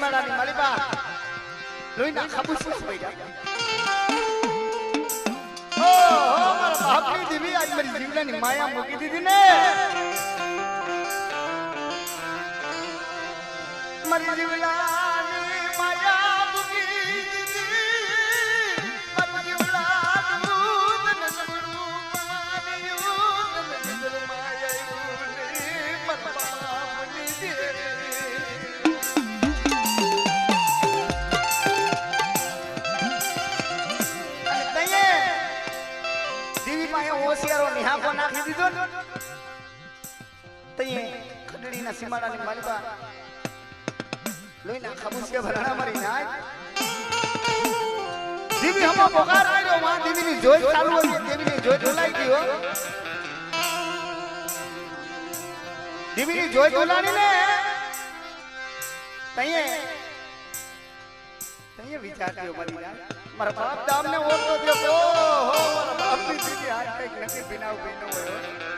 સીમાડાની માલિકા લોહીના ખાબુસમાં પડ્યા ઓહો મારા બાપની દેવી આજ મારી જીવડાની માયા મૂકી દીધી ને મારી જીવડાની માયા ખડડીના સીમાડાની માલિકા લોહીના ખાબુસિયા ભરાણા મારી નાય. દીવી હમો પગાર આયો માં દીવીની જોઈ ચાલુ હોય દેવીની જોઈ ડોલાઈ ગયો દીવીની જોઈ ડોલાણી ને તઈએ તઈએ વિચાર કર્યો મારી નાય. મારા બાપ દામને ઓળખો થયો ઓહો, મારા બાપની દીદી હાથ કંઈક નથી ભીનાવ ભીનો હોય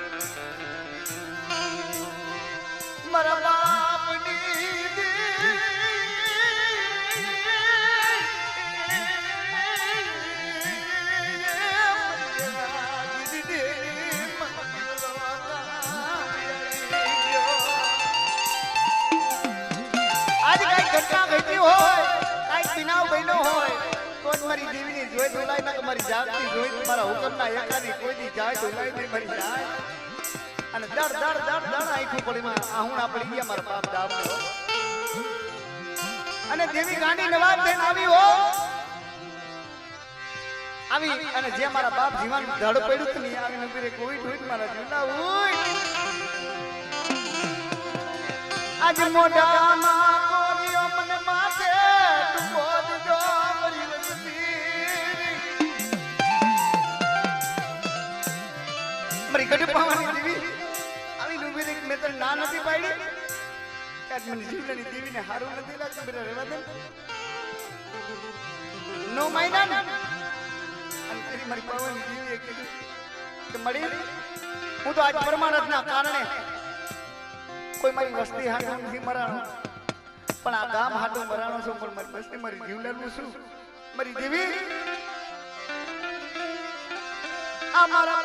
જોઈ મારા હુકમના એકાદી કોઈ દી જાય ડોલાય નહીં મરી જાય. અને દર દર દર દર આંખું પડી માં આહુણા પડી ગયા મારા બાપ દાવ અને દેવી ગાંડી નવાબ બેન આવી હો, આવી અને જે મારા બાપ જીવન ધડ પડ્યું હતું આવી નબીરે કોઈ ઢોઈ મારા જીવના ઉઈ આજ મોઢામાં મારી ગઢ પાવાની દેવી આવી ડૂબી રહી મેં ના નથી પાડી. કે મને જીવડાની દેવીને હારું નથી લાગતું. બેટા રહેવા દે નો. માયના અને મારી પાવાની દેવીએ કીધું કે મળી હું તો આજ પરમાનંદના કારણે કોઈ મારી વસ્તી હાટું નથી મરાણો. પણ આ ગામ હાટું મરાણો છું, પણ મારી વસ્તી મારી જીવલેલું શું મારી દેવી. આ મારા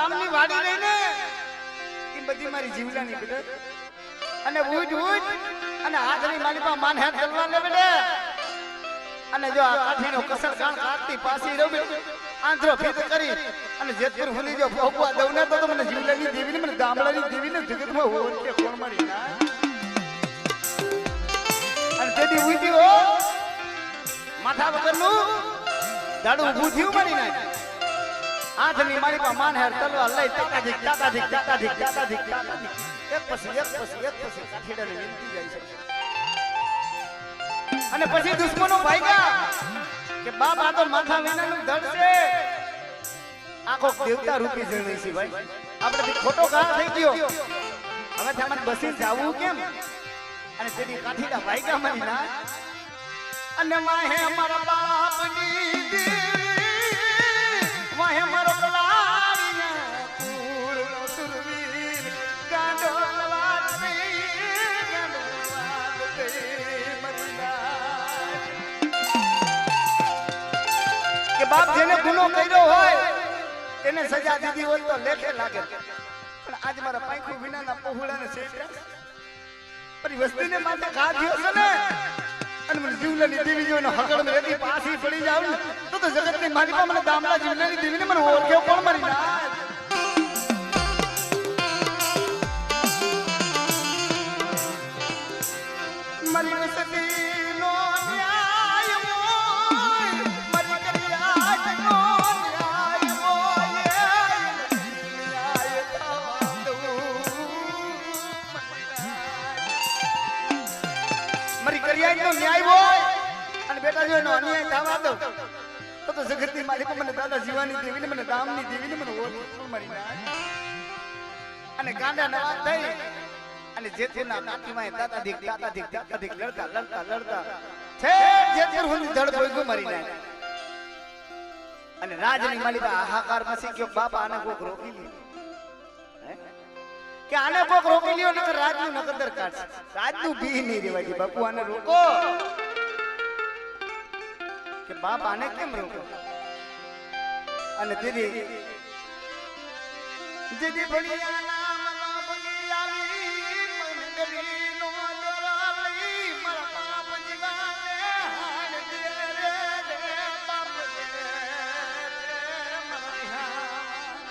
દામની વાડી લઈને? એ બધી મારી જીવલાની બેટા. અને ઉજ ઉજ અને હાથની માલિકા માન હાથ તલવાર લે અને જો આ કાઠીનો કસર કાણ કાઢતી પાસી રહો આંધ્રો ફીત કરી અને જેતપુર હુલી જો ભોગવા દઉં ને તો મને જીવલાની દેવીને, મને ગામડાની દેવીને જગતમાં હોર કે કોણ મારી ના? અને તેથી ઉઠી હો. માથા વગરનું દાડું ઊભું થયું મારી નાખ. હાથની મારી પાસે માન હેર તલવાર લઈ તાતા ધીક તાતા ધીક તાતા ધીક તાતા ધીક તાતા ધીક. એક પછી એક પછી એક વિનંતી જાય છે. અને પછી દુશ્મનો ભાગ્યા કે બાપ તો માથા વિનાનું ધડ છે. આખો દેવતા રૂપી જણી છે ભાઈ. આપણે ખોટો ઘા થઈ ગયો. હવે ત્યાં બસી જાવું કેમ? અને તેની કાઠીડા ભાગ્યા મારી ના અને માહે મારા બાપની દેવી બાપ જેને ગુનો કર્યો હોય તેને સજા દીધી હોય તો લેખે લાગે. પણ આજ મારા પાંખું વિનાના પહોળાને શેઠ્યા પણ વસ્તીને માથે ઘા થયો છે ને, અને મને જીવલાની દેવી જોઈને હકડ રેતી પાછી પડી જાવ તો તો જગતની માલિકા મને દામલા જીવલાની દેવીને મને ઓળખ્યો કોણ મારી તો ની માલિક મને દાદા જીવાની દેવીને, મને દામની દેવીને, મને ઓળખે કોણ મારી અને ગાંડા નવા થઈ, અને જેતપુરના કાઠીમાં દાતા દીક, દાદા દીક દાદા દીક, લડતા લડતા લડતા છે જેતપુર સુધી ધડ પોઈગું મારી નાય અને રાજની માલિકા હાહાકાર મસી ગયો બાપા આને કોક રોકી લ્યો. કે આને કોક રોકી લ્યો, નકર રાજનું નકદર કાઢશે રાજનું બી નહીં રેવાય બાપુ આને રોકો. કે બાપ આને કેમ રોકો અને દીદી દીદી ભણિયા નામ ના ભણિયાની મંગરીનો દરાલી મારા બાપ જીવાને હાર દે રે રે બાપ દે રે મારા બાપ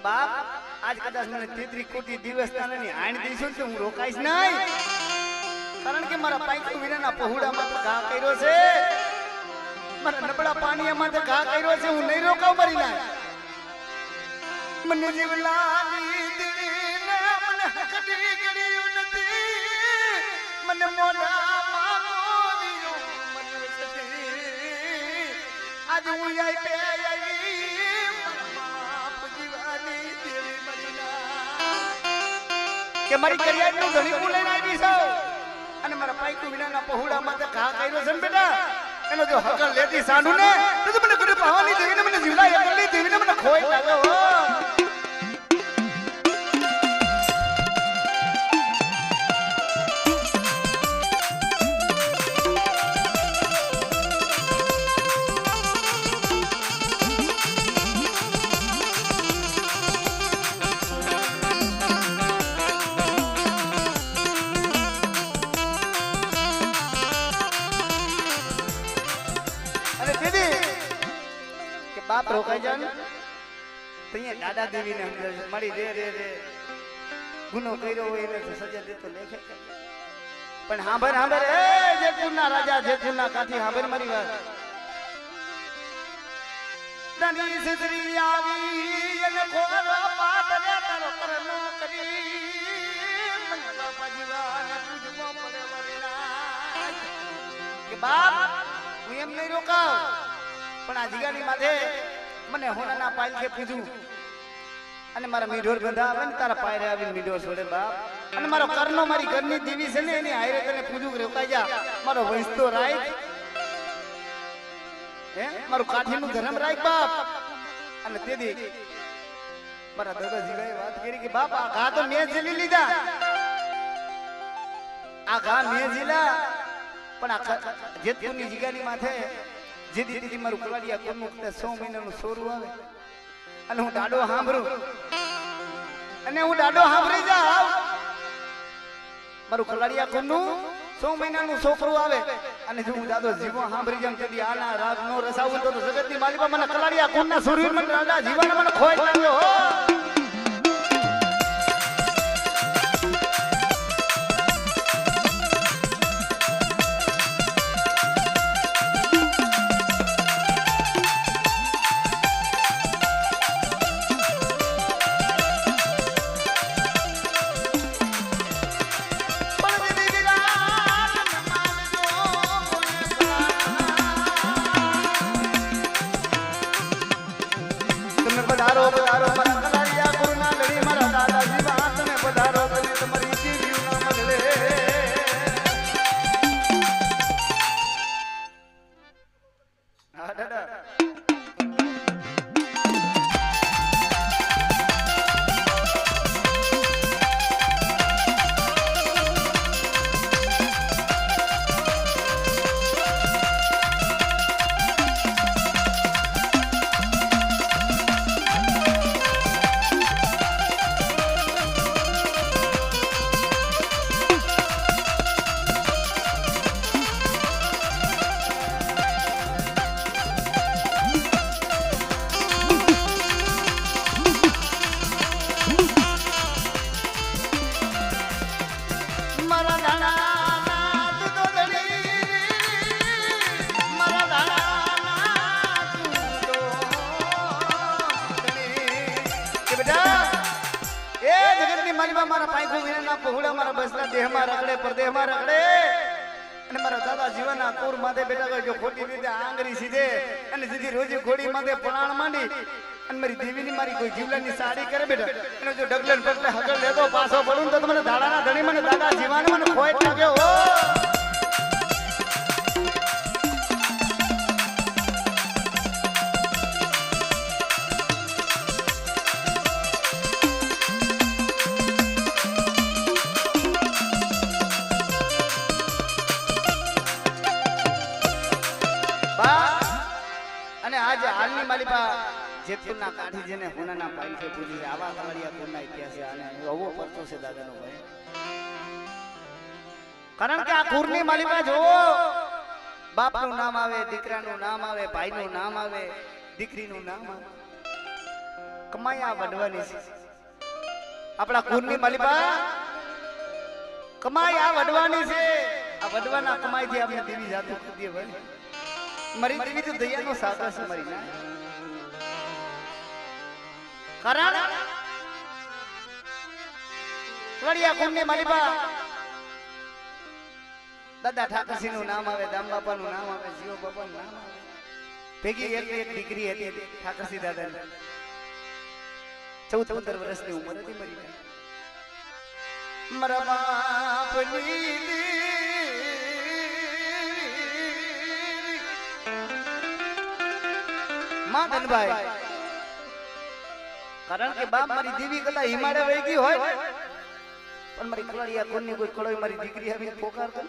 બાપ આજ કદાચ મને તેત્રી કોટી દિવસ તાને આણ દઈશું તો હું રોકાઈશ નહીં. કારણ કે મારા પાઈકુ વીરાના પહોળામાં તો ઘા કર્યો છે. મારા નબળા પાણીમાં તો ઘા કર્યો છે. હું નહીં રોકાવ મરી ના મને જીવલાની દીને મને હકડી ગળ્યું નથી. મને મોઢામાં ગોવ્યું મને સતી આજ હું આઈ પે કે મારી કરિયાનું ઘણી હું લઈને આવી છું. અને મારા પાઈકુ વિનાના પહોળા તો ઘા કર્યો છે બેટા, એનો જો હકલ લેતી સાંડુ ને તો મને કદી પાવાની દેવીને મને જીવલા એકલી દેવીને મને ખોઈ લાગે રોકાઈ જા ને અહીંયા દાદા દેવીને સમજાવશે મળી રે રે રે. ગુનો કર્યો હોય એને સજા દેતો લેખે પણ હાંભર હાંભર, એ જેતપુરના રાજા જેતપુરના કાઠી, હાંભર મારી વાત. તની સિદ્રી આવી અને ખોરો પાટ રે તારો કરનો કરી. બાપ હું એમ નહીં રોકાવ પણ આ જીગાની માથે મને હોનાના પાલખે પૂજું અને મારા મીઢોર ગંધા આવે ને તારા પાયરે આવીને મીઢોર છોડે બાપ. અને મારો કરનો મારી ઘરની દેવી છે ને, એની હાયરે તને પૂજું રોકાઈ મારો વંશ તો રાય હે? મારું કાઠીનું ધર્મ રાખ બાપ. અને તેથી મારા દાદાજી વાત કરી કે બાપ, આ ઘા તો મેં ઝીલી લીધા. આ ઘા મેં ઝીલા. પણ આ જેતપુરની જીગાની માથે જે દીદી મારું કલાડિયા કોનું સો મહિનાનું સોરું આવે. અને હું દાડો સાંભળું અને હું દાડો સાંભળી જાઉં. મારું કલાડિયા કોનું સો મહિનાનું છોકરું આવે. અને જો હું દાદો જીવો સાંભળી જાઉં તેથી આના રાગ નો રસાવું તો જગતની માલિકા મને કલાડિયા કોનના સુરવીર મને દાદા જીવન મને ખોઈ લાગ્યો હો. મારા બસના દેહમાં રગડે, પરદેહમાં રગડે. અને મારા દાદા જીવનના કુર માથે બેઠા હોય ખોટી રીતે આંગળી સીધે અને સીધી રોજી ઘોડી માથે પલાણ માંડી. અને મારી દેવીની મારી કોઈ જીવલાની સાડી કરે બેટા. અને જો ડગલે ને પગલે હગલ લેતો પાછો પડું તો મને દાડાના ધણી મને દાદા જીવાને મને ખોટ લાગ્યો આજે હાલની માલિકા જેતપુરના કાઠી જેને હોનાના છે પૂજી છે, આવા કમરિયા કોના ઇતિહાસ છે અને અવો પરચો છે દાદાનો ભાઈ. કારણ કે આ કુરની માલિકા જોવો બાપનું નામ આવે, દીકરાનું નામ આવે, ભાઈનું નામ આવે, દીકરીનું નામ આવે કમાઈ આ વડવાની છે. આપણા કુરની માલિકા કમાઈ આ વડવાની છે. આ વડવાના કમાઈથી આપણે દેવી જાતું કરી ભાઈ. મારી દેવી તો દયાનો સાગર છે મરી ના કારણ? વડિયા કુંડની બા દાદા ઠાકરસિંહનું નામ આવે દામ બાપા નું નામ આવે જીવ બાપા નું નામ આવે. ભેગી એક એક દીકરી હતી ઠાકરસિંહ દાદા ચૌદ પંદર વર્ષની ઉંમર હતી મરી ગઈ મારા બાપની માં ધનભાઈ કારણ કે બાપ મારી દેવી કલા હિમાડે વહી ગઈ હોય પણ મારી કલાડિયા કોની કોઈ કળોય મારી દીકરી આવી પોકાર કરે?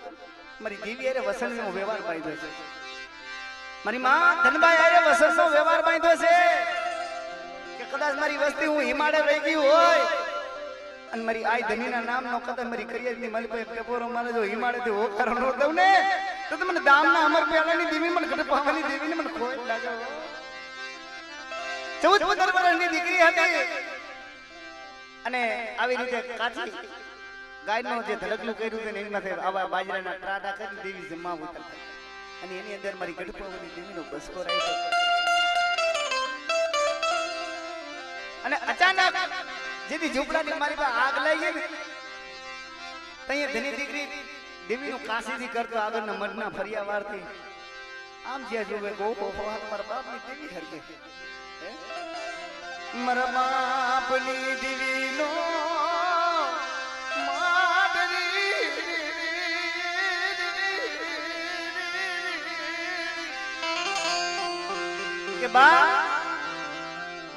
મારી દેવી અરે વસણનો વ્યવહાર બાંધ્યો છે. મારી માં ધનભાઈ અરે વસણનો વ્યવહાર બાંધ્યો છે કે કદાચ મારી વસ્તી હું હિમાડે વહી ગઈ હોય અને મારી આઈ ધનીના નામ નો કદાચ મારી કરિયરની મલ પર પેપરો મારે જો હિમાડે થી હોકાર નો દઉં ને, તો મને દામના અમર પેલાની દેવી મને ઘટ પાવાની દેવીને મને ખોય લાગે. ચૌદ પંદર વર્ષની દીકરી હતી. અને આવી રીતે કાચી ગાયનો જે ધડકલું કર્યું છે એની માથે આવા બાજરાના ટ્રાટા કરી દેવી જમા ઉતરતા અને એની અંદર મારી ગઢપાવની દેવીનો બસકો રાખ્યો. અને અચાનક જેથી ઝૂંપડાની મારી પાસે આગ લાગી ને તૈયાર ધની દીકરી દેવીનું કાશીથી કરતો આગળના મઢના ફરિયા વારથી આમ જ્યાં જોવે ગો ગો મારા બાપની દેવી હરકે હે? મારા બાપની દીવીનો કે બા,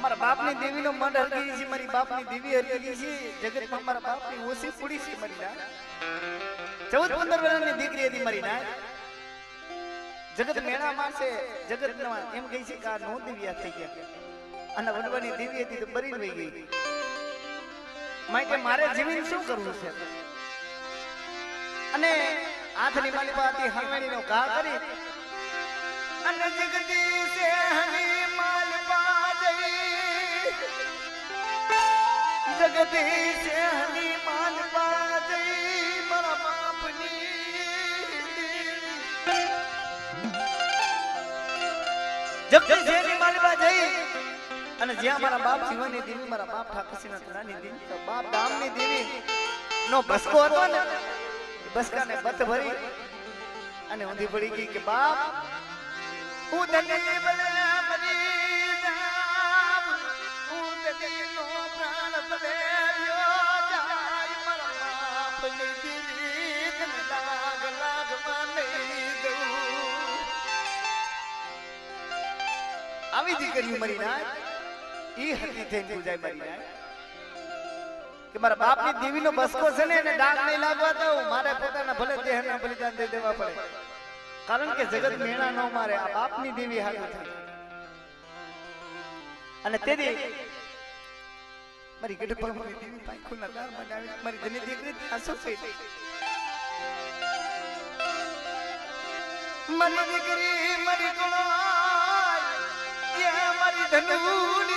મારા બાપની દેવીનો મઢ હરકી છે, મારી બાપની દેવી હરકી છે, જગતમાં મારા બાપની ઓછી પૂડી છે, મારી ના. ચૌદ પંદર વર્ષની દીકરી હતી મારી ના. જગત મેળા મારશે જગત એમ કહે છે કે આ નો દિવ્યા થઈ ગયા. અને વડવાની દિવ્ય હતી તો બરી રહી ગઈ. માટે મારે જીવીને શું કરવું છે? અને હાથની માલિકા હતી હરવેણીનો ઘા કરી અને જગદીશે હની માલપા જઈ. જગદીશે હની માલ પાજઈ મારા જગદીશની માલપા જઈ અને જ્યાં મારા બાપ શિવાની દેવી, મારા બાપ ઠાકરસિંહના ધરાની દેવી બાપ દામની દેવી. નો બસકો હતો ને બસકાને બત ભરી અને ઊંધી પડી ગઈ કે, બાપ, હું તને બદલા મરી જામ હું તને નો પ્રાણ તને લાગમાં નહીં દઉં. આવી દીકરીઓ મરી ના ઈ હતી થઈને પૂજાય મરી ના કે મારા બાપની દેવીનો બસકો છે ને એને ડાક નહીં લાગવા દઉં. મારે પોતાના ભલે દેહના બલિદાન દઈ દેવા પડે. કારણ કે જગત મેળા ન મારે આ બાપની દેવી હારી થઈ અને તેથી મારી ગઢપાની દેવી પાંખુના દાર બનાવી મારી ધની દીકરી આસો થઈ મારી દીકરી મારી કળાય એ મારી ધનુ